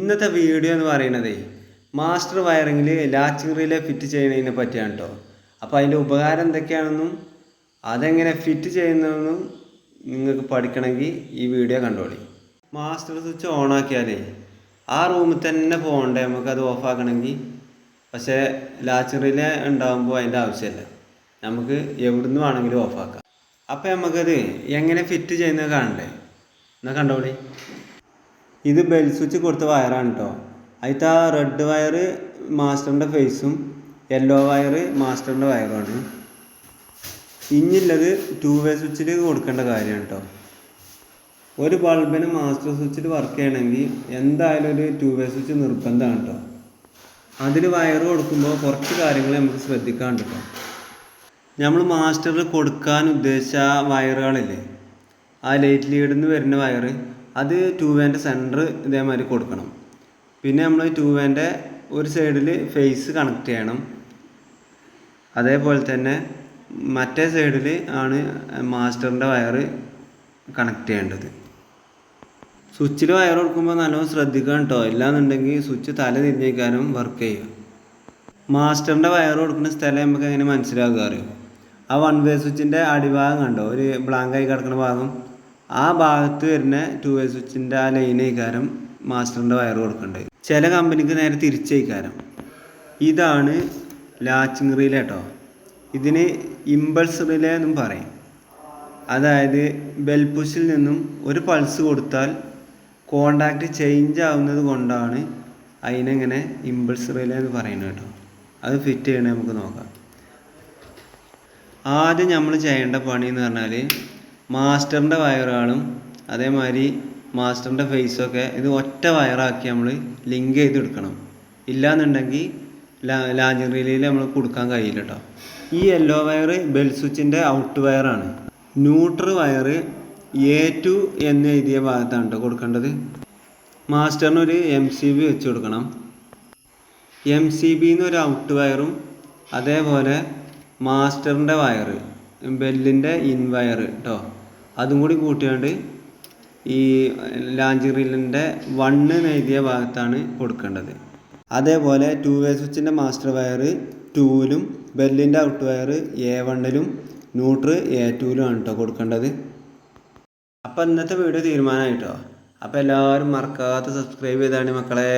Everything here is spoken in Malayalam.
ഇന്നത്തെ വീഡിയോ എന്ന് പറയുന്നത് മാസ്റ്റർ വയറിങ്ങിൽ ലാച്ചിങ് റിലേ ഫിറ്റ് ചെയ്യുന്നതിനെ പറ്റിയാണ് കേട്ടോ അപ്പോൾ അതിന്റെ ഉപകാരം എന്തൊക്കെയാണെന്നും അതെങ്ങനെ ഫിറ്റ് ചെയ്യുന്നതെന്നും നിങ്ങൾക്ക് പഠിക്കണമെങ്കിൽ ഈ വീഡിയോ കണ്ടോളി. മാസ്റ്റർ സ്വിച്ച് ഓൺ ആക്കിയാലേ ആ റൂമിൽ തന്നെ പോകണ്ടേ നമുക്കത് ഓഫ് ആക്കണമെങ്കിൽ. പക്ഷേ ലാച്ചിങ് റിലേ ഉണ്ടാകുമ്പോൾ അതിന്റെ ആവശ്യമില്ല. നമുക്ക് എവിടുന്ന് വേണമെങ്കിലും ഓഫാക്കാം അപ്പോൾ നമുക്കത് എങ്ങനെ ഫിറ്റ് ചെയ്യുന്നത് കാണണ്ടേ? എന്നാൽ കണ്ടോളി. ഇത് ബെൽ സ്വിച്ച് കൊടുത്ത വയറാണ് കേട്ടോ അതിലത്തെ ആ റെഡ് വയർ മാസ്റ്ററിന്റെ ഫേസും യെല്ലോ വയർ മാസ്റ്ററിന്റെ വയറുമാണ് ഇനിയുള്ളത് ടു വേ സ്വിച്ചിൽ കൊടുക്കേണ്ട കാര്യമാണ് കേട്ടോ ഒരു ബൾബിന് മാസ്റ്റർ സ്വിച്ചിൽ വർക്ക് ചെയ്യണമെങ്കിൽ എന്തായാലും ഒരു ടു വേ സ്വിച്ച് നിർബന്ധമാണ് കേട്ടോ അതിൽ വയർ കൊടുക്കുമ്പോൾ കുറച്ച് കാര്യങ്ങൾ നമുക്ക് ശ്രദ്ധിക്കാണ്ട് കേട്ടോ നമ്മൾ മാസ്റ്ററിൽ കൊടുക്കാൻ ഉദ്ദേശിച്ച വയറുകളില്ലേ ആ ലൈറ്റ് ലീഡിൽ നിന്ന് വരുന്ന വയർ അത് ടൂ വേന്റെ സെന്റർ ഇതേമാതിരി കൊടുക്കണം. പിന്നെ നമ്മൾ ടൂ വേന്റെ ഒരു സൈഡിൽ ഫേസ് കണക്ട് ചെയ്യണം. അതേപോലെ തന്നെ മറ്റേ സൈഡിൽ ആണ് മാസ്റ്ററിന്റെ വയർ കണക്ട് ചെയ്യേണ്ടത്. സ്വിച്ചിൽ വയർ കൊടുക്കുമ്പോൾ നല്ലോണം ശ്രദ്ധിക്കണം കേട്ടോ ഇല്ലാന്നുണ്ടെങ്കിൽ സ്വിച്ച് തല തിരിഞ്ഞേക്കാനും വർക്ക് ചെയ്യുക മാസ്റ്ററിന്റെ വയർ കൊടുക്കുന്ന സ്ഥലം നമുക്ക് എങ്ങനെ മനസ്സിലാക്കുക അറിയോ? ആ വൺ വേ സ്വിച്ചിന്റെ അടിഭാഗം കണ്ടോ? ഒരു ബ്ലാങ്ക് ആയി കിടക്കുന്ന ഭാഗം. ആ ഭാഗത്ത് വരുന്ന ടു വേ സ്വിച്ചിന്റെ ആ ലൈനേക്കാരം മാസ്റ്ററിന്റെ വയർ കൊടുക്കേണ്ടത് ചില കമ്പനിക്ക് നേരെ തിരിച്ചേക്കാരം. ഇതാണ് ലാച്ചിങ് റിലേ കേട്ടോ ഇതിന് ഇമ്പൾസ് റിലേ എന്നും പറയും. അതായത് ബെൽ പുഷിൽ നിന്നും ഒരു പൾസ് കൊടുത്താൽ കോണ്ടാക്റ്റ് ചേഞ്ച് ആവുന്നത് കൊണ്ടാണ് അതിനെങ്ങനെ ഇമ്പൾസ് റിലേ എന്ന് പറയുന്നത് കേട്ടോ. അത് ഫിറ്റ് ചെയ്യണേ നമുക്ക് നോക്കാം. ആദ്യം നമ്മൾ ചെയ്യേണ്ട പണി എന്ന് പറഞ്ഞാൽ മാസ്റ്ററിന്റെ വയറുകളും അതേമാതിരി മാസ്റ്ററിന്റെ ഒക്കെ ഇത് ഒറ്റ വയറാക്കി നമ്മൾ ലിങ്ക് ചെയ്തെടുക്കണം എടുക്കണം. ലാ ലാഞ്ചിങ് റിലേയിൽ നമ്മൾ കൊടുക്കാൻ കഴിയില്ല കേട്ടോ ഈ യെല്ലോ വയർ ബെൽ സ്വിച്ചിന്റെ ഔട്ട് വയറാണ്. ന്യൂട്രൽ വയർ എ ടു എന്ന് എഴുതിയ ഭാഗത്താണ് കേട്ടോ കൊടുക്കേണ്ടത്. മാസ്റ്ററിന് ഒരു എം സി ബി വെച്ച് കൊടുക്കണം. എം സി ബിന്ന് ഒരു ഔട്ട് വയറും അതേപോലെ മാസ്റ്ററിന്റെ വയർ ബെല്ലിന്റെ ഇൻവയർ കേട്ടോ അതും കൂടി കൂട്ടിയാണ്ട് ഈ ലാഞ്ച് റീലിന്റെ വണ്ണ് എഴുതിയ ഭാഗത്താണ് കൊടുക്കേണ്ടത്. അതേപോലെ ടു വേ സ്വിച്ചിന്റെ മാസ്റ്റർ വയർ ടൂവിലും ബെല്ലിന്റെ ഔട്ട് വയർ എ വണ്ണിലും ന്യൂട്ര് എ ടൂവിലുമാണ് കേട്ടോ കൊടുക്കേണ്ടത്. അപ്പോൾ ഇന്നത്തെ വീഡിയോ തീരുമാനമായിട്ടോ അപ്പോൾ എല്ലാവരും മറക്കാതെ സബ്സ്ക്രൈബ് ചെയ്താണ് മക്കളെ.